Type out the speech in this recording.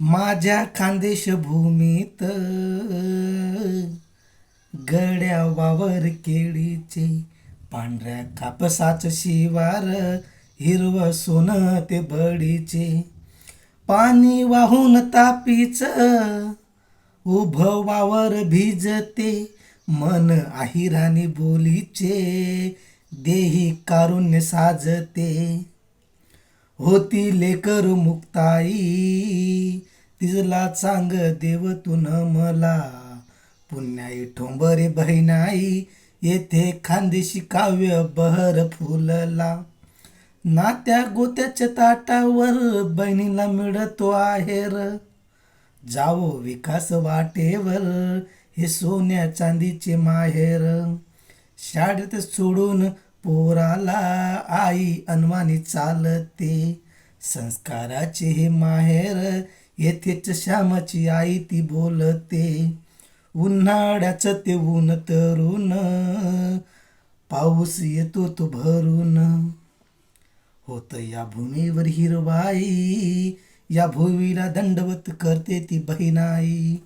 माझ्या खानदेश भूमीत गड्या वावर केळीचे पांढऱ्या कापसाचं शिवार हिरवं सोनं ते बडीचे. पाणी वाहून तापीच उभं वावर भिजते मन आहिराणी बोलीचे देही कारुण्य साजते. होती लेकर मुक्ताई. तिजला चांग देव तुन मला पुण्याई ठोंबरे बहिणाई येथे खानदेशी काव्य बहर फुलला. नात्या गोत्याच्या ताटावर बहिणीला मिळतो आहेर. जावो विकास वाटेवर हे सोन्या चांदीचे माहेर. शाळेत सोडून पोराला आई अनवानी चालते. संस्काराचे हे माहेर येथेच श्यामाची आई ती बोलते. उन्हाळ्याचं ते ऊन तरुण पाऊस येतो तो भरून. होत या भूमीवर हिरवाई या भूमीला दंडवत करते ती बहिणाई.